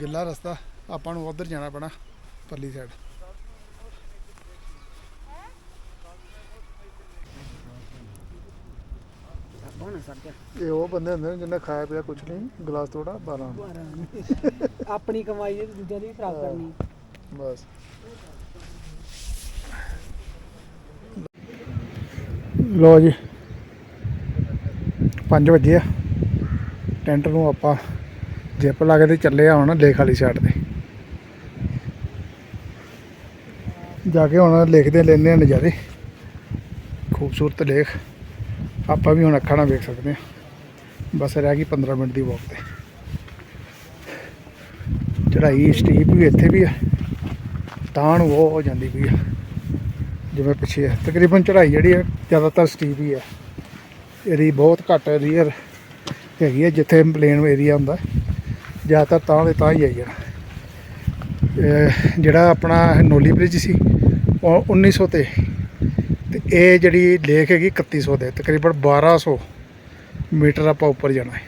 ਗਿੱਲਾ ਰਸਤਾ ਆਪਾਂ ਨੂੰ ਉਧਰ ਜਾਣਾ ਪੈਣਾ ਪਰਲੀ ਸਾਈਡ ਇਹ ਉਹ ਬੰਦੇ ਹੁੰਦੇ ਨੇ ਜਿਹਨੇ ਖਾਇਆ ਪਿਆ ਕੁਝ ਨਹੀਂ ਗਲਾਸ ਤੋੜਾ 12 ਆਪਣੀ ਕਮਾਈ ਦੇ ਦੂਜਿਆਂ ਦੀ ਵੀ ਖਰਾਬ ਕਰਨੀ। ਬਸ। ਲੋ ਜੀ। 5 ਵਜੇ ਆ। ਟੈਂਟ ਨੂੰ ਆਪਾਂ ਜਿੱਪ ਲਾ ਕੇ ਤੇ ਚੱਲੇ ਆ ਹੁਣ ਲੇਖ ਵਾਲੀ ਸਾਈਡ ਤੇ। ਜਾ ਕੇ ਹੁਣ ਲਿਖਦੇ ਲੈਂਦੇ ਆ ਨਜ਼ਾਰੇ। ਖੂਬਸੂਰਤ ਲੇਖ। ਆਪਾਂ ਵੀ ਹੁਣ ਅੱਖਾਂ ਨਾਲ ਵੇਖ ਸਕਦੇ ਆ। ਬਸ ਰਹਿ ਗਈ 15 ਮਿੰਟ ਦੀ ਵਾਕ ਤੇ। ਚੜਾਈ ਸਟੀਪ ਵੀ ਇੱਥੇ ਵੀ ਆ। ਤਾਂ ਉਹ ਹੋ ਜਾਂਦੀ ਵੀ ਆ। ਜਿਵੇਂ ਪਿੱਛੇ ਆ। ਤਕਰੀਬਨ ਚੜਾਈ ਜਿਹੜੀ ਆ ਜ਼ਿਆਦਾਤਰ ਸਟੀਪ ਹੀ ਆ। ਇਹਦੀ ਬਹੁਤ ਘੱਟ ਰੀਅਰ ਹੈਗੀ ਆ, ਜਿੱਥੇ ਪਲੇਨ ਏਰੀਆ ਹੁੰਦਾ। ਜ਼ਿਆਦਾਤਰ ਤਾਂ ਦੇ ਤਾਂ ਹੀ ਆਈ ਜਾਣਾ ਜਿਹੜਾ ਆਪਣਾ ਨੋਲੀ ਬ੍ਰਿਜ ਸੀ, ਉਹ 1900 ਤੇ। ਤੇ ਇਹ ਜਿਹੜੀ ਲੇਕ ਹੈਗੀ 3100 ਦੇ, ਤਕਰੀਬਨ 1200 ਮੀਟਰ ਆਪਾਂ ਉੱਪਰ ਜਾਣਾ ਹੈ।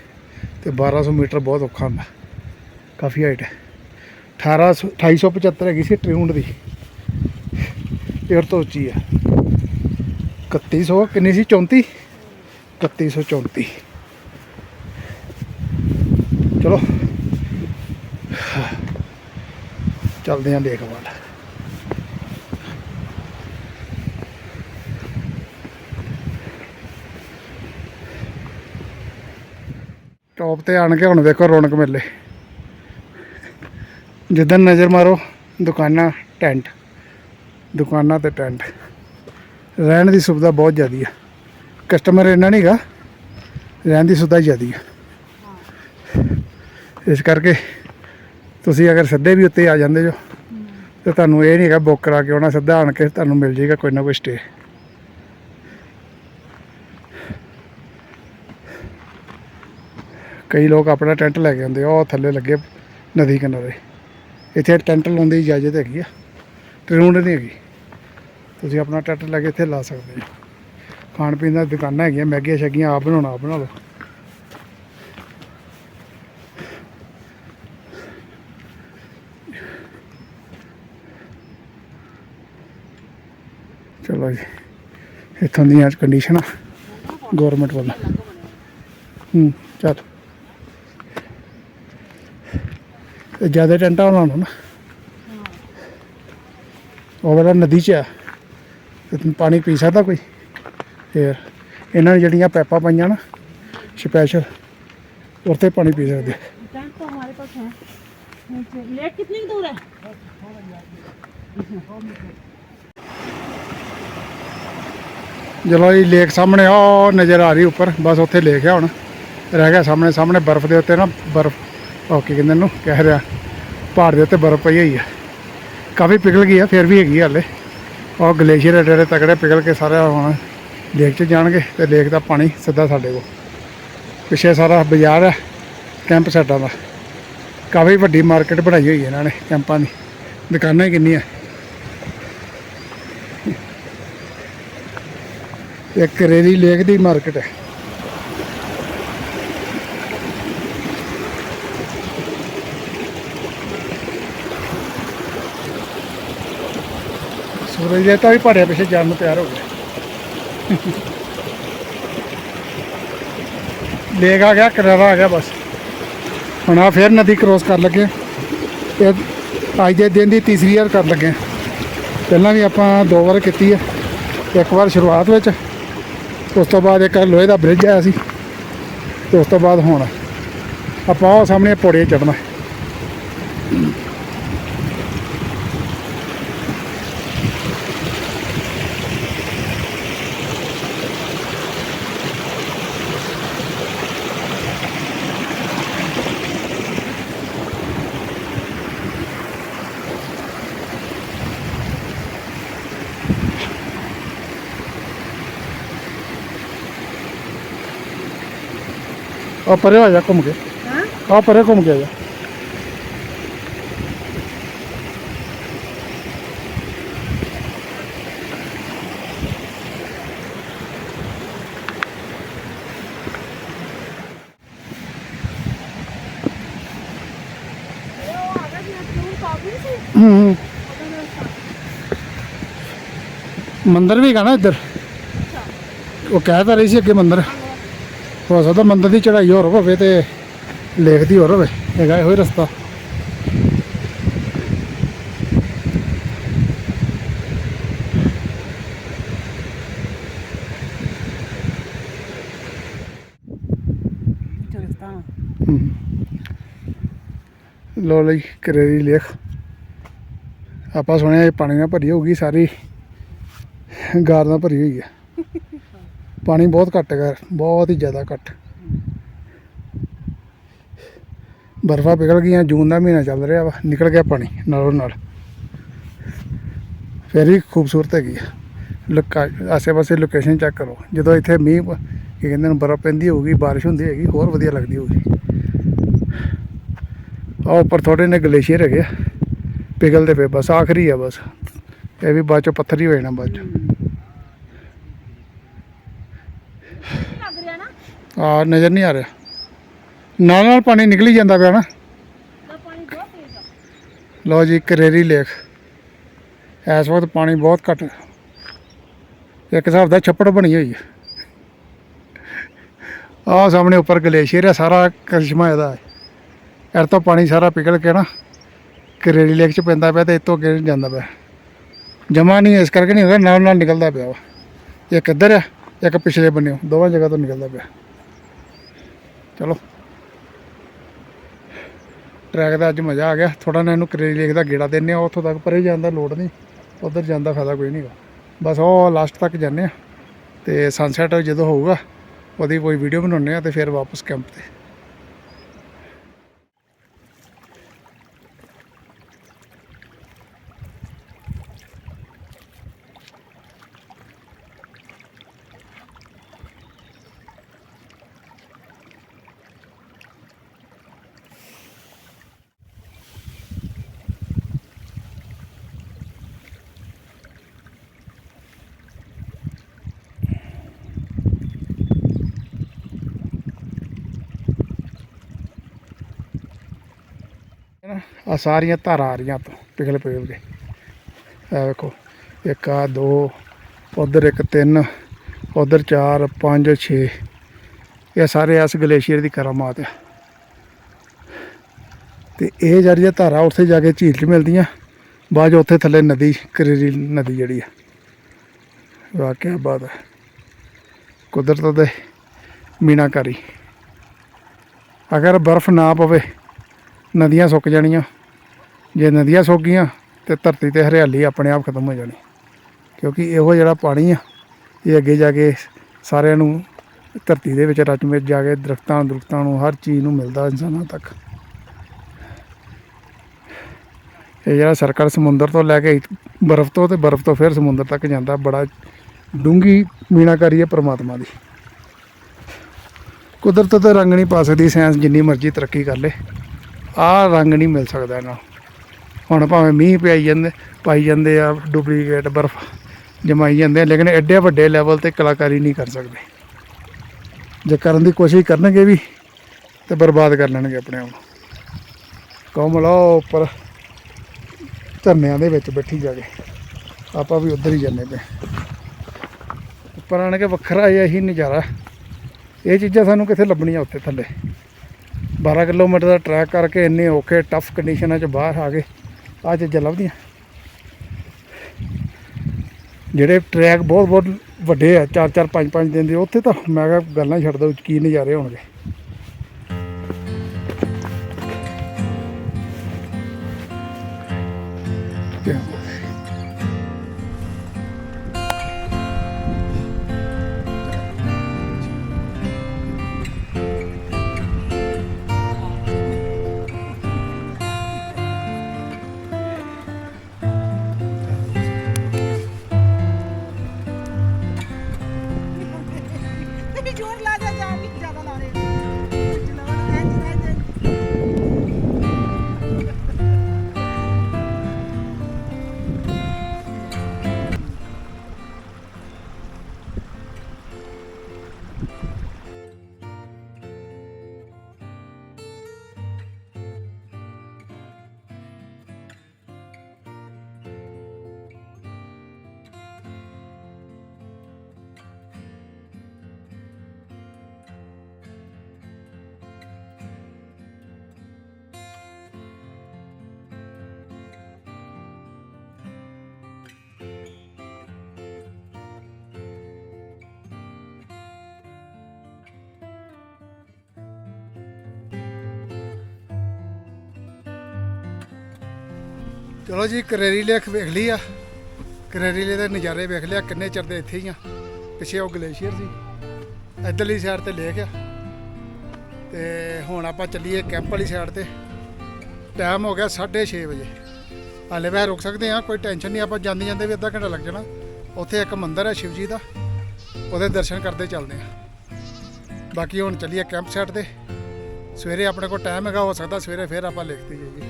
ਤੇ 1200 ਮੀਟਰ ਬਹੁਤ ਔਖਾ ਹੁੰਦਾ। ਕਾਫੀ ਹਾਈਟ ਹੈ। 1800 2875 ਹੈਗੀ ਸੀ ਟ੍ਰਿਊਂਡ ਦੀ। ਇਹ ਤੋਂ ਉੱਚੀ ਆ। 3100 ਕਿੰਨੀ ਸੀ? 34 3134 ਚਲੋ। ਚੱਲਦੇ ਆਂ ਦੇਖ ਵੱਲ। ਟੌਪ ਤੇ ਆਣ ਕੇ ਹੁਣ ਵੇਖੋ ਰੌਣਕ ਮੇਲੇ। ਜਿੱਦਾਂ ਨਜ਼ਰ ਮਾਰੋ, ਦੁਕਾਨਾਂ, ਟੈਂਟ। ਦੁਕਾਨਾਂ ਤੇ ਟੈਂਟ। ਰਹਿਣ ਦੀ ਸੁਵਿਧਾ ਬਹੁਤ ਜ਼ਿਆਦੀ ਆ। ਕਸਟਮਰ ਇੰਨਾ ਨਹੀਂਗਾ ਰਹਿਣ ਦੀ ਸੁਵਿਧਾ ਜ਼ਿਆਦੀ ਆ। ਇਸ ਕਰਕੇ ਤੁਸੀਂ ਅਗਰ ਸਿੱਧੇ ਵੀ ਉੱਤੇ ਆ ਜਾਂਦੇ ਜੋ, ਤੇ ਤੁਹਾਨੂੰ ਇਹ ਨਹੀਂ ਹੈਗਾ ਬੁੱਕ ਕਰਾ ਕੇ ਆਉਣਾ, ਸਿੱਧਾ ਆਣ ਕੇ ਤੁਹਾਨੂੰ ਮਿਲ ਜਾਏਗਾ ਕੋਈ ਨਾ ਕੋਈ ਸਟੇ ਕਈ ਲੋਕ ਆਪਣਾ ਟੈਂਟ ਲੈ ਕੇ ਆਉਂਦੇ ਆ, ਉਹ ਥੱਲੇ ਲੱਗੇ ਨਦੀ ਕਿਨਾਰੇ। ਇੱਥੇ ਟੈਂਟ ਲਾਉਣ ਦੀ ਇਜਾਜ਼ਤ ਹੈਗੀ ਆ ਟਰੂੰਡ ਨਹੀਂ ਹੈਗੀ। ਤੁਸੀਂ ਆਪਣਾ ਟੈਂਟ ਲੈ ਕੇ ਇੱਥੇ ਲਾ ਸਕਦੇ ਹੋ ਖਾਣ ਪੀਣ ਦੀਆਂ ਦੁਕਾਨਾਂ ਹੈਗੀਆਂ ਮੈਗੀਆਂ ਸ਼ੈਗੀਆਂ ਆਪ ਬਣਾਉਣਾ, ਆਪ ਬਣਾ ਲਓ ਚਲੋ ਜੀ ਇੱਥੋਂ ਦੀਆਂ ਕੰਡੀਸ਼ਨਾਂ ਗਵਰਨਮੈਂਟ ਵੱਲੋਂ ਹੂੰ ਚੱਲ ਇਹ ਜਿਆਦਾ ਟੈਂਟਾਂ ਬਣਾਉਣਾ ਨਾ ਉਹ ਵਾਲਾ ਨਦੀ ਚ ਆ ਤੇ ਤੂੰ ਪਾਣੀ ਪੀ ਸਕਦਾ ਕੋਈ ਫੇਰ ਇਹਨਾਂ ਨੇ ਜਿਹੜੀਆਂ ਪੈਪਾਂ ਪਾਈਆਂ ਨਾ ਸਪੈਸ਼ਲ ਉੱਥੇ ਪਾਣੀ ਪੀ ਸਕਦੇ टैंक तो हमारे पास है लेक कितनी दूर है ਚਲੋ ਜੀ ਲੇਕ ਸਾਹਮਣੇ ਉਹ ਨਜ਼ਰ ਆ ਰਹੀ ਉੱਪਰ, ਬਸ ਉੱਥੇ ਲੇਕ ਆ ਹੁਣ। ਰਹਿ ਗਿਆ ਸਾਹਮਣੇ ਸਾਹਮਣੇ ਬਰਫ਼ ਦੇ ਉੱਤੇ ਨਾ, ਬਰਫ਼, ਉਹ ਕੀ ਕਹਿੰਦੇ ਨੂੰ ਕਹਿ ਰਿਹਾ, ਪਹਾੜ ਦੇ ਉੱਤੇ ਬਰਫ਼ ਪਈ ਹੋਈ ਆ। ਕਾਫੀ ਪਿਘਲ ਗਈ ਆ, ਫਿਰ ਵੀ ਹੈਗੀ ਆ ਹਲੇ। ਉਹ ਗਲੇਸ਼ੀਅਰ ਏਡੇ ਏਡੇ ਤਕੜੇ ਪਿਘਲ ਕੇ ਸਾਰਾ ਹੁਣ ਲੇਕ 'ਚ ਜਾਣਗੇ ਤੇ ਲੇਕ ਦਾ ਪਾਣੀ ਸਿੱਧਾ ਸਾਡੇ ਕੋਲ। ਪਿੱਛੇ ਸਾਰਾ ਬਾਜ਼ਾਰ ਹੈ ਕੈਂਪ ਸੈਟਾਂ ਦਾ ਕਾਫੀ ਵੱਡੀ ਮਾਰਕੀਟ ਬਣਾਈ ਹੋਈ ਹੈ ਇਹਨਾਂ ਨੇ, ਕੈਂਪਾਂ ਦੀ। ਦੁਕਾਨਾਂ ਹੀ ਕਿੰਨੀਆਂ। ਇਹ ਰੇਰੀ ਲੇਕ ਦੀ ਮਾਰਕੀਟ ਹੈ। ਸੂਰਜ ਦੇਵਤਾ ਵੀ ਪਹਾੜਿਆਂ ਪਿੱਛੇ ਜਾਣ ਨੂੰ ਤਿਆਰ ਹੋ ਗਿਆ। ਲੇਕ ਆ ਗਿਆ, ਕਿਨਾਰਾ ਆ ਗਿਆ ਬਸ। ਹੁਣ ਆ ਫੇਰ ਨਦੀ ਕ੍ਰੋਸ ਕਰ ਲੱਗੇ। ਇਹ ਅੱਜ ਦੇ ਦਿਨ ਦੀ ਤੀਸਰੀ ਵਾਰ ਕਰ ਲੱਗੇ। ਪਹਿਲਾਂ ਵੀ ਆਪਾਂ ਦੋ ਵਾਰ ਕੀਤੀ ਹੈ। ਇੱਕ ਵਾਰ ਸ਼ੁਰੂਆਤ ਵਿੱਚ ਉਸ ਤੋਂ ਬਾਅਦ ਇੱਕ ਲੋਹੇ ਦਾ ਬ੍ਰਿਜ ਆਇਆ ਸੀ ਤੇ ਉਸ ਤੋਂ ਬਾਅਦ ਹੁਣ ਆਪਾਂ ਉਹ ਸਾਹਮਣੇ ਪੌੜੀਆਂ ਚੜਨਾ ਆ ਪਰੇ ਹੋ ਜਾ ਘੁੰਮ ਕੇ। हाँ ਆ ਪਰੇ ਘੁੰਮ ਕੇ ਆ ਜਾ। ਹੂੰ ਮੰਦਿਰ ਵੀ ਹੈਗਾ ਨਾ ਇੱਧਰ? ਉਹ ਕਹਿ ਤਾਂ ਰਹੀ ਸੀ ਅੱਗੇ ਮੰਦਿਰ। ਹੋ ਸਕਦਾ ਮੰਦਿਰ ਦੀ ਚੜ੍ਹਾਈ ਹੋਰ ਹੋਵੇ ਤੇ ਲੇਖ ਦੀ ਹੋਰ ਹੋਵੇ। ਹੈਗਾ ਇਹੋ ਹੀ ਰਸਤਾ। ਲੋ ਲਈ ਕਰੇਰੀ ਲੇਖ। ਆਪਾਂ ਸੁਣਿਆ ਇਹ ਪਾਣੀ ਨਾਲ ਭਰੀ ਹੋਊਗੀ ਸਾਰੀ ਗਾਰ ਨਾਲ ਭਰੀ ਹੋਈ ਹੈ ਪਾਣੀ ਬਹੁਤ ਘੱਟ ਹੈ ਬਹੁਤ ਹੀ ਜ਼ਿਆਦਾ ਘੱਟ। ਬਰਫਾਂ ਪਿਘਲ ਗਈਆਂ, ਜੂਨ ਦਾ ਮਹੀਨਾ ਚੱਲ ਰਿਹਾ ਵਾ, ਨਿਕਲ ਗਿਆ ਪਾਣੀ ਨਾਲੋਂ ਨਾਲ। ਫਿਰ ਵੀ ਖੂਬਸੂਰਤ ਹੈਗੀ ਆ। ਲੁਕਾ, ਆਸੇ-ਪਾਸੇ ਲੋਕੇਸ਼ਨ ਚੈੱਕ ਕਰੋ। ਜਦੋਂ ਇੱਥੇ ਮੀਂਹ ਕੀ ਕਹਿੰਦੇ ਨੇ, ਬਰਫ਼ ਪੈਂਦੀ ਹੋਊਗੀ, ਬਾਰਿਸ਼ ਹੁੰਦੀ ਹੈਗੀ, ਹੋਰ ਵਧੀਆ ਲੱਗਦੀ ਹੋਊਗੀ। ਆ ਉੱਪਰ ਥੋੜੇ ਨੇ ਗਲੇਸ਼ੀਅਰ ਹੈਗੇ ਆ। ਪਿਘਲਦੇ ਪਏ ਬਸ, ਆਖਰੀ ਆ ਬਸ। ਇਹ ਵੀ ਬਾਅਦ ਚੋਂ ਪੱਥਰ ਹੀ ਹੋ ਜਾਣਾ ਬਾਅਦ ਚੋਂ। ਆ ਨਜ਼ਰ ਨਹੀਂ ਆ ਰਿਹਾ। ਨਾਲ ਨਾਲ ਪਾਣੀ ਨਿਕਲੀ ਜਾਂਦਾ ਪਿਆ ਨਾ। ਲੋ ਜੀ, ਕਰੇਰੀ ਲੇਕ ਇਸ ਵਕਤ ਪਾਣੀ ਬਹੁਤ ਘੱਟ ਇੱਕ ਹਿਸਾਬ ਦਾ ਛੱਪੜ ਬਣੀ ਹੋਈ ਹੈ। ਆ ਸਾਹਮਣੇ ਉੱਪਰ ਗਲੇਸ਼ੀਅਰ ਹੈ, ਸਾਰਾ ਕਰਿਸ਼ਮਾ ਇਹਦਾ ਹੈ। ਇਹ ਤੋਂ ਪਾਣੀ ਸਾਰਾ ਪਿਘਲ ਕੇ ਨਾ ਕਰੇਰੀ ਲੇਖ ਚ ਪੈਂਦਾ ਪਿਆ ਤੇ ਇਤੋਂ ਅੱਗੇ ਜਾਂਦਾ ਪਿਆ। ਜਮਾ ਨਹੀਂ, ਇਸ ਕਰਕੇ ਨਹੀਂ ਹੁੰਦਾ, ਨਾਲ ਨਾਲ ਨਿਕਲਦਾ ਪਿਆ ਵਾ। ਇੱਕ ਇੱਧਰ ਆ ਇੱਕ ਪਿਛਲੇ ਬੰਨਿਓ। ਦੋਵਾਂ ਜਗ੍ਹਾ ਤੋਂ ਨਿਕਲਦਾ ਪਿਆ। ਚਲੋ। ਟਰੈਕ ਦਾ ਅੱਜ ਮਜ਼ਾ ਆ ਗਿਆ। ਥੋੜਾ ਨਾ ਇਹਨੂੰ ਕਰੇਰੀ ਲੇਕ ਦਾ ਗੇੜਾ ਦਿੰਨੇ ਆ। ਉੱਥੋਂ ਤੱਕ ਪਰੇ ਜਾਣ ਦਾ ਲੋੜ ਨਹੀਂ। ਉਧਰ ਜਾਣ ਦਾ ਫਾਇਦਾ ਕੋਈ ਨਹੀਂਗਾ। ਬਸ ਉਹ ਲਾਸਟ ਤੱਕ ਜਾਂਦੇ ਆ। ਤੇ ਸਨਸੈਟ ਜਦੋਂ ਹੋਊਗਾ, ਉਹਦੀ ਕੋਈ ਵੀਡੀਓ ਬਣਾਉਂਦੇ ਆ ਤੇ ਫਿਰ ਵਾਪਸ ਕੈਂਪ ਤੇ। ਆ ਸਾਰੀਆਂ ਧਾਰਾਂ ਆ ਰਹੀਆਂ ਤੋਂ ਪਿਘਲ ਪਿਘਲ ਕੇ। ਇਹ ਵੇਖੋ, ਇੱਕ ਆ ਦੋ, ਉਧਰ ਇੱਕ ਤਿੰਨ, ਉਧਰ ਚਾਰ, ਪੰਜ, ਛੇ। ਇਹ ਸਾਰੇ ਇਸ ਗਲੇਸ਼ੀਅਰ ਦੀ ਕਰਾਮਾਤ ਆ। ਤੇ ਇਹ ਜਿਹੜੀਆਂ ਧਾਰਾ ਉੱਥੇ ਜਾ ਕੇ ਝੀਲ 'ਚ ਮਿਲਦੀਆਂ, ਬਾਅਦ 'ਚ ਉੱਥੇ ਥੱਲੇ ਨਦੀ, ਕਰੇਰੀ ਨਦੀ ਜਿਹੜੀ ਆ। ਵਾਕਿਆ ਬਾਤ ਹੈ ਕੁਦਰਤ ਦੇ ਮੀਨਾਕਾਰੀ। ਅਗਰ ਬਰਫ਼ ਨਾ ਪਵੇ, ਨਦੀਆਂ ਸੁੱਕ ਜਾਣੀਆਂ। ਜੇ ਨਦੀਆਂ ਸੁੱਕ ਗਈਆਂ ਤੇ ਧਰਤੀ ਤੇ ਹਰਿਆਲੀ ਆਪਣੇ ਆਪ ਖਤਮ ਹੋ ਜਾਣੀ। ਕਿਉਂਕਿ ਇਹੋ ਜਿਹੜਾ ਪਾਣੀ ਆ, ਇਹ ਅੱਗੇ ਜਾ ਕੇ ਸਾਰਿਆਂ ਨੂੰ ਧਰਤੀ ਦੇ ਵਿੱਚ ਰਚ ਮਿਚ ਜਾ ਕੇ ਦਰਖਤਾਂ ਦਰਖਤਾਂ ਨੂੰ ਹਰ ਚੀਜ਼ ਨੂੰ ਮਿਲਦਾ ਇਨਸਾਨਾਂ ਤੱਕ। ਇਹ ਜਿਹੜਾ ਸਰਕਲ ਸਮੁੰਦਰ ਤੋਂ ਲੈ ਕੇ ਬਰਫ਼ ਤੋਂ ਤੇ ਬਰਫ਼ ਤੋਂ ਫਿਰ ਸਮੁੰਦਰ ਤੱਕ ਜਾਂਦਾ, ਬੜਾ ਡੂੰਗੀ ਮੀਨਾਕਾਰੀ ਹੈ ਪ੍ਰਮਾਤਮਾ ਦੀ। ਕੁਦਰਤ ਤੇ ਰੰਗ ਨਹੀਂ ਪਾ ਸਕਦੀ ਸਾਇੰਸ ਜਿੰਨੀ ਮਰਜ਼ੀ ਤਰੱਕੀ ਕਰ ਲੇ, ਆਹ ਰੰਗ ਨਹੀਂ ਮਿਲ ਸਕਦਾ ਇਹਨਾਂ ਨੂੰ। ਹੁਣ ਭਾਵੇਂ ਮੀਂਹ ਪਿਆਈ ਜਾਂਦੇ, ਪਾਈ ਜਾਂਦੇ ਆ ਡੁਪਲੀਕੇਟ ਬਰਫ਼ ਜਮਾਈ ਜਾਂਦੇ ਆ, ਲੇਕਿਨ ਐਡੇ ਵੱਡੇ ਲੈਵਲ ਤੇ ਕਲਾਕਾਰੀ ਨਹੀਂ ਕਰ ਸਕਦੇ। ਜੇ ਕਰਨ ਦੀ ਕੋਸ਼ਿਸ਼ ਕਰਨਗੇ ਵੀ, ਤੇ ਬਰਬਾਦ ਕਰ ਲੈਣਗੇ ਆਪਣੇ ਆਪ ਨੂੰ। ਕੌਮ ਲਾਓ ਉੱਪਰ ਝਰਨਿਆਂ ਦੇ ਵਿੱਚ ਬੈਠੀ ਜਾ ਕੇ। ਆਪਾਂ ਵੀ ਉੱਧਰ ਹੀ ਜਾਂਦੇ ਪਏ ਉੱਪਰ ਆਣ ਕੇ ਵੱਖਰਾ ਜਿਹਾ ਹੀ ਨਜ਼ਾਰਾ। ਇਹ ਚੀਜ਼ਾਂ ਸਾਨੂੰ ਕਿੱਥੇ ਲੱਭਣੀਆਂ ਉੱਥੇ ਥੱਲੇ? 12 ਕਿਲੋਮੀਟਰ ਦਾ ਟਰੈਕ ਕਰਕੇ ਇੰਨੇ ਔਖੇ ਟਫ ਕੰਡੀਸ਼ਨਾਂ 'ਚ ਬਾਹਰ ਆ ਗਏ ਆਹ ਚੀਜ਼ਾਂ ਲੱਭਦੀਆਂ ਜਿਹੜੇ ਟਰੈਕ ਬਹੁਤ ਬਹੁਤ ਵੱਡੇ ਆ 4 4 5 5 ਦਿਨ ਦੇ, ਉੱਥੇ ਤਾਂ ਮੈਂ ਕਿਹਾ ਗੱਲਾਂ ਹੀ ਛੱਡ ਦੋ ਕੀ ਨਜ਼ਾਰੇ ਹੋਣਗੇ। ਚਲੋ ਜੀ, ਕਰੇਰੀ ਲੇਖ ਵੇਖ ਲਈ ਆ। ਕਰੇਰੀ ਲੈ ਦੇ ਨਜ਼ਾਰੇ ਵੇਖ ਲਿਆ, ਕਿੰਨੇ ਚਿਰ ਦੇ ਇੱਥੇ ਹੀ ਆ। ਪਿੱਛੇ ਉਹ ਗਲੇਸ਼ੀਅਰ ਸੀ, ਇੱਧਰਲੀ ਸਾਈਡ ਤੇ ਲੇਕ ਆ। ਤੇ ਹੁਣ ਆਪਾਂ ਚੱਲੀਏ ਕੈਂਪ ਵਾਲੀ ਸਾਈਡ ਤੇ। ਟਾਈਮ ਹੋ ਗਿਆ 6:30 ਵਜੇ। ਹਾਲੇ ਵੈ ਰੁਕ ਸਕਦੇ ਆ, ਕੋਈ ਟੈਨਸ਼ਨ ਨਹੀਂ, ਆਪਾਂ ਜਾਂਦੇ ਜਾਂਦੇ ਵੀ ਅੱਧਾ ਘੰਟਾ ਲੱਗ ਜਾਣਾ। ਉੱਥੇ ਇੱਕ ਮੰਦਿਰ ਹੈ ਸ਼ਿਵ ਜੀ ਦਾ, ਉਹਦੇ ਦਰਸ਼ਨ ਕਰਦੇ ਚੱਲਦੇ ਆ। ਬਾਕੀ ਹੁਣ ਚੱਲੀਏ ਕੈਂਪ ਸਾਈਡ ਤੇ। ਸਵੇਰੇ ਆਪਣੇ ਕੋਲ ਟਾਈਮ ਹੈਗਾ, ਹੋ ਸਕਦਾ ਸਵੇਰੇ ਫੇਰ ਆਪਾਂ ਲਿਖਤੀ ਜਾਈਏ ਤੇ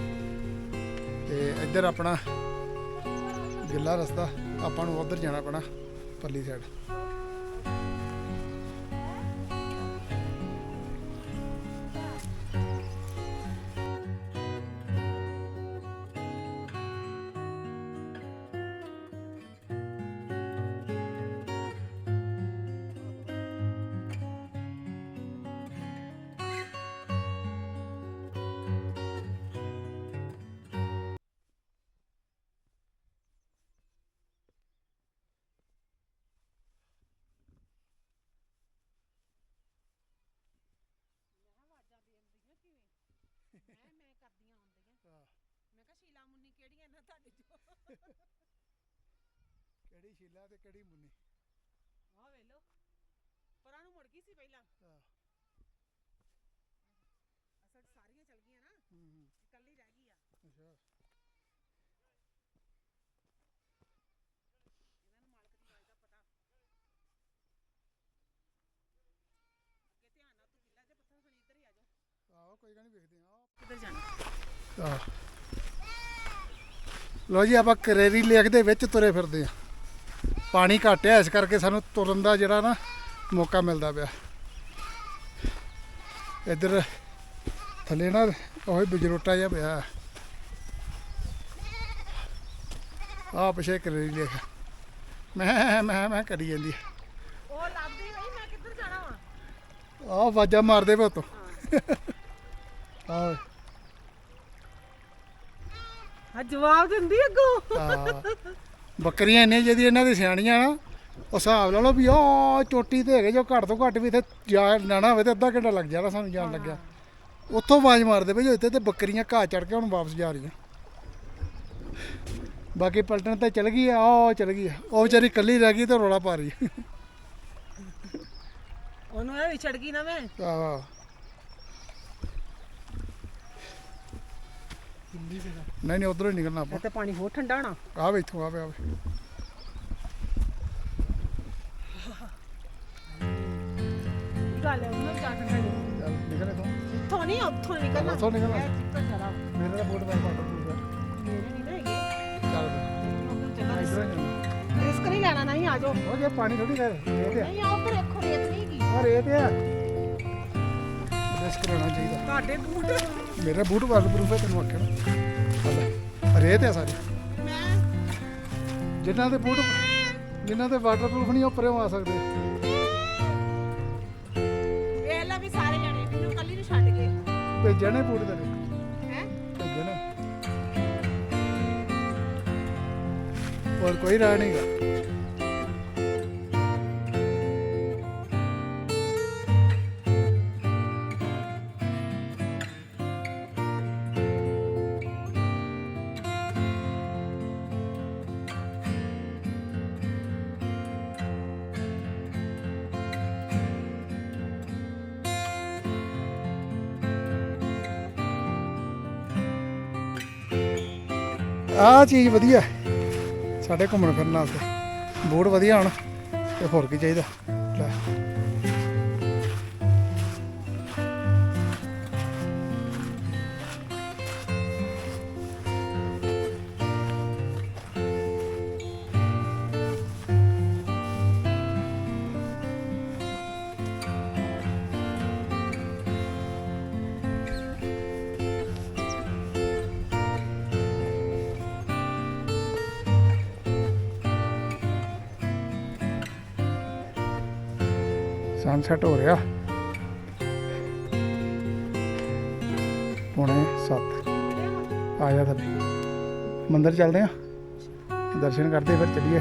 ਇੱਧਰ ਆਪਣਾ ਗਿੱਲਾ ਰਸਤਾ ਆਪਾਂ ਨੂੰ ਉਧਰ ਜਾਣਾ ਪੈਣਾ ਪੱਲੀ ਸਾਈਡ ਕਿਹੜੀਆਂ ਨਾ ਤੁਹਾਡੇ ਚੋਂ। ਕਿਹੜੀ ਸ਼ੀਲਾ ਤੇ ਕਿਹੜੀ ਮੁੰਨੀ? ਆਹ ਵੇ ਲੋ ਪਰਾਂ ਨੂੰ ਮੁੜ ਗਈ ਸੀ ਪਹਿਲਾਂ। ਅਸਲ 'ਚ ਸਾਰੀਆਂ ਚਲ ਗਈਆਂ ਨਾ। ਹੂੰ ਹੂੰ। ਇਕੱਲੀ ਰਹਿ ਗਈ ਆ। ਅੱਛਾ। ਇਹਨਾਂ ਨੂੰ ਮਾਲਕ ਦੀ ਆਵਾਜ਼ ਦਾ ਪਤਾ। ਅੱਗੇ ਧਿਆਨ ਨਾਲ ਤੂੰ ਗਿੱਲਾ ਜੇ ਪੱਥਰ ਸਣੀ ਇੱਧਰ ਹੀ ਆ ਜਾਓ ਆਹੋ ਕੋਈ ਗੱਲ ਨਹੀਂ ਵੇਖਦੇ ਆ। ਕਿੱਧਰ ਜਾਣਾ? ਆਹ। ਲੋ ਜੀ ਆਪਾਂ ਕਰੇਰੀ ਲੇਕ ਦੇ ਵਿੱਚ ਤੁਰੇ ਫਿਰਦੇ ਆ ਪਾਣੀ ਘੱਟ ਹੈ ਇਸ ਕਰਕੇ ਸਾਨੂੰ ਤੁਰਨ ਦਾ ਜਿਹੜਾ ਨਾ ਮੌਕਾ ਮਿਲਦਾ ਪਿਆ। ਇੱਧਰ ਥੱਲੇ ਨਾ ਉਹ ਬਿਜਰੋਟਾ ਜਿਹਾ ਪਿਆ। ਆ ਪਿਛੇ ਕਰੇਰੀ ਲੇਕ। ਮੈਂ ਮੈਂ ਮੈਂ ਕਰੀ ਜਾਂਦੀ। ਉਹ ਲੱਭਦੀ ਰਹੀ ਮੈਂ ਕਿੱਧਰ ਜਾਣਾ ਵਾ? ਆ ਆਵਾਜ਼ਾਂ ਮਾਰਦੇ ਪਏ ਉਤੋਂ ਆ ਆ ਜਵਾਬ ਦਿੰਦੀ ਅੱਗੋਂ। ਹਾਂ। ਬੱਕਰੀਆਂ ਇੰਨੀਆਂ ਜਿਹਦੀ ਇਹਨਾਂ ਦੀ ਸਿਆਣੀਆਂ ਨਾ ਉਹ ਹਿਸਾਬ ਲਾ ਲਓ ਵੀ ਆ ਚੋਟੀ ਤੇ ਹੈਗੇ ਜੋ ਘੱਟ ਤੋਂ ਘੱਟ ਵੀ ਇੱਥੇ ਜਾ ਲੈਣਾ ਹੋਵੇ ਤੇ ਅੱਧਾ ਘੰਟਾ ਲੱਗ ਜਾਣਾ ਸਾਨੂੰ ਜਾਣ ਲੱਗਿਆ। ਉੱਥੋਂ ਆਵਾਜ਼ ਮਾਰਦੇ ਜੋ ਇੱਥੇ ਤੇ ਬੱਕਰੀਆਂ ਘਾਹ ਚੜ ਕੇ ਹੁਣ ਵਾਪਸ ਜਾ ਰਹੀਆਂ। ਬਾਕੀ ਪਲਟਣ ਤੇ ਚਲ ਗਈ ਆ ਉਹ ਚਲ ਗਈ ਆ। ਉਹ ਵਿਚਾਰੀ ਇਕੱਲੀ ਰਹਿ ਗਈ ਤੇ ਰੋਲਾ ਪਾ ਰਹੀ। ਉਹਨੂੰ ਇਹ ਵਿਛੜ ਗਈ ਨਾ ਮੈਂ। ਆਹ। ਨਹੀਂ ਨਹੀਂ ਉਧਰੋਂ ਹੀ ਨਿਕਲਣਾ ਆਪਾਂ। ਤੇ ਪਾਣੀ ਹੋਰ ਠੰਡਾ ਹੋਣਾ? ਆ ਵੇ ਇੱਥੋਂ ਆ ਵੇ ਆ ਵੇ। ਕੀ ਗੱਲ ਹੈ ਉਹਨੂੰ ਜਾ ਕੇ ਖਾਣੀ ਚੱਲ ਨਿਕਲ ਇੱਥੋਂ। ਇੱਥੋਂ ਨਹੀਂ ਉੱਥੋਂ ਨਿਕਲਣਾ। ਉੱਥੋਂ ਨਿਕਲਣਾ। ਇਹ ਚਿੱਟਾ ਚਲਾ ਮੇਰੇ ਦਾ ਬੋਟ ਦਾ ਪਾਟਾ ਪੂਰਾ। ਮੇਰੇ ਨਹੀਂ ਨਾ ਹੈਗੇ। ਚੱਲ ਉੱਧਰ ਚੱਲਾਂ ਇਧਰ ਜਾਣਾ। ਰਿਸਕ ਨਹੀਂ ਲੈਣਾ ਨਹੀਂ ਆ ਜਾਓ। ਉਹ ਜੇ ਪਾਣੀ ਥੋੜੀ ਕਰ ਇਹ ਤੇ ਨਹੀਂ ਆਓ ਤੇ ਦੇਖੋ ਰੇਤ ਨਹੀਂ ਹੈਗੀ। ਔਰ ਇਹ ਤੇ ਆ। ਰਿਸਕ ਲੈਣਾ ਚਾਹੀਦਾ। ਤੁਹਾਡੇ ਬੂਟ ਮੇਰੇ ਬੂਟ ਵਾਟਰਪ੍ਰੂਫ ਹੈ ਤੈਨੂੰ ਆਖਿਆ ਨਾ। ਅਰੇ ਤੇ ਆ ਸਾਰੇ। ਜਿਨ੍ਹਾਂ ਦੇ ਬੂਟ ਜਿਨ੍ਹਾਂ ਦੇ ਵਾਟਰਪ੍ਰੂਫ ਨਹੀਂ ਉਹ ਪਰੇ ਆ ਸਕਦੇ। ਵੇਖ ਲੈ ਵੀ ਸਾਰੇ ਜਣੇ ਮੈਨੂੰ ਕੱਲੀ ਨੂੰ ਛੱਡ ਗਏ ਭੇਜਣੇ ਬੂਟ ਤੇਰੇ। ਹੈ? ਭੇਜਣੇ ਹੋਰ ਕੋਈ ਰਾਹ ਨਹੀਂਗਾ ਆਹ ਚੀਜ਼ ਵਧੀਆ। ਸਾਡੇ ਘੁੰਮਣ ਫਿਰਨ ਵਾਸਤੇ। ਬੂਟ ਵਧੀਆ ਹੋਣ ਤੇ ਹੋਰ ਕੀ ਚਾਹੀਦਾ? ਸਨਸੈਟ ਹੋ ਰਿਹਾ। ਪੌਣੇ 7 ਆ ਜਾ ਥੱਲੇ ਮੰਦਿਰ ਚੱਲਦੇ ਆ। ਦਰਸ਼ਨ ਕਰਦੇ ਫਿਰ ਚੱਲੀਏ।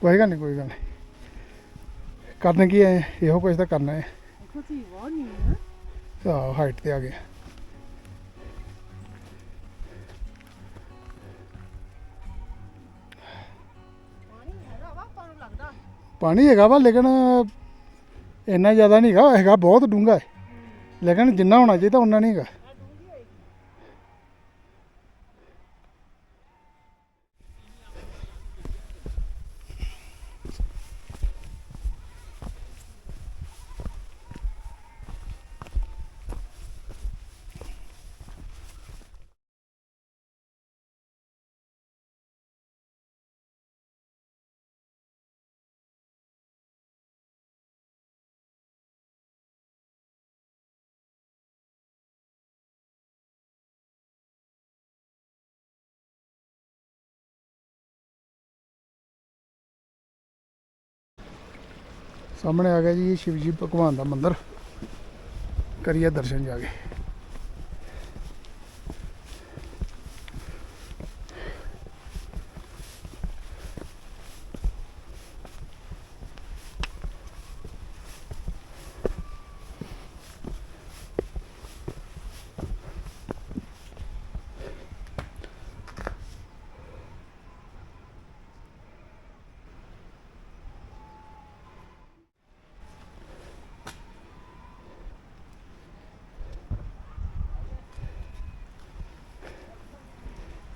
ਕੋਈ ਗੱਲ ਨਹੀਂ ਕੋਈ ਗੱਲ ਨਹੀਂ। ਕਰਨ ਕੀ ਹੈ ਇਹੋ? ਕੁਝ ਤਾਂ ਕਰਨਾ ਹੈ। ਦੇਖੋ ਤੁਸੀਂ ਵਾਹ ਹਾਈਟ ਤੇ ਆ ਗਏ। ਪਾਣੀ ਹੈਗਾ ਵਾ ਲੇਕਿਨ ਇੰਨਾ ਜ਼ਿਆਦਾ ਨਹੀਂ ਹੈਗਾ। ਹੈਗਾ ਬਹੁਤ ਡੂੰਘਾ ਹੈ। ਲੇਕਿਨ ਜਿੰਨਾ ਹੋਣਾ ਚਾਹੀਦਾ ਉਹਨਾਂ ਨਹੀਂ ਹੈਗਾ। ਸਾਹਮਣੇ ਆ ਗਿਆ ਜੀ ਸ਼ਿਵ ਜੀ ਭਗਵਾਨ ਦਾ ਮੰਦਿਰ। ਕਰੀਏ ਦਰਸ਼ਨ ਜਾ ਕੇ।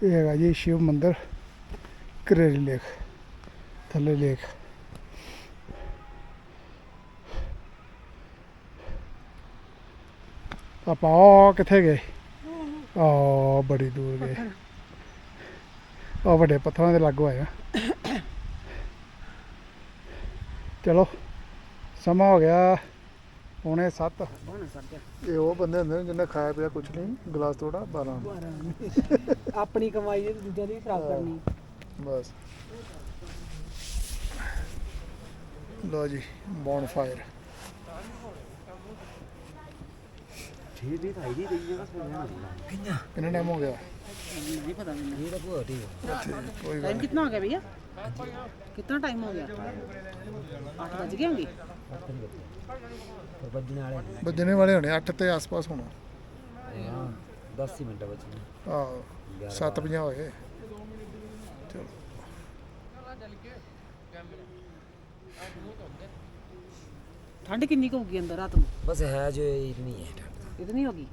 ਇਹ ਹੈਗਾ ਜੀ ਸ਼ਿਵ ਮੰਦਿਰ ਕਰੇਰੀ ਲੇਕ ਥੱਲੇ ਲੇਕ। ਆਪਾਂ ਉਹ ਕਿੱਥੇ ਗਏ? ਆ ਬੜੀ ਦੂਰ ਗਏ। ਆ ਵੱਡੇ ਪੱਥਰਾਂ ਦੇ ਲਾਗੂ ਆਇਆ ਚਲੋ ਸਮਾਂ ਹੋ ਗਿਆ। ਪੌਣੇ 7 ਪੌਣੇ 7 ਇਹ ਉਹ ਬੰਦੇ ਹੁੰਦੇ ਨੇ ਜਿਨ੍ਹਾਂ ਖਾਇਆ ਪਿਆ ਕੁਝ ਨਹੀਂ ਗਲਾਸ ਥੋੜਾ 12 ਆਪਣੀ ਕਮਾਈ ਦੇ ਦੂਜਿਆਂ ਦੀ ਖਰਾਬ ਕਰਨੀ ਬਸ। ਲੋ ਜੀ ਬੌਨਫਾਇਰ ਜੀ ਜੀ ਤਾਂ ਆਈਡੀ ਦੇਈ ਜਗਾ ਕਿੰਨਾ? ਕਿੰਨਾ ਟਾਈਮ ਹੋ ਗਿਆ? ਨਹੀਂ ਪਤਾ ਮੈਨੂੰ ਇਹ ਤਾਂ ਕੋਈ ਟਾਈਮ ਕਿੰਨਾ ਹੋ ਗਿਆ ਭਈਆ? कितना टाइम हो गया आठ बज गए होंगे ਪਰ ਵੱਜਣੇ ਵਾਲੇ ਨਹੀਂ। ਵੱਜਣੇ ਵਾਲੇ ਹੋਣੇ 8 ਤੇ ਆਸ-ਪਾਸ ਹੋਣਾ ਹਾਂ 10 ਹੀ ਮਿੰਟ ਬਚੇ ਆ 7:50 ਹੋਏ ਚਲੋ ठंड कितनी को होगी अंदर रात में ਬਸ ਹੈ ਜੋ ਇਤਨੀ ਹੈ ਠੰਡ इतनी होगी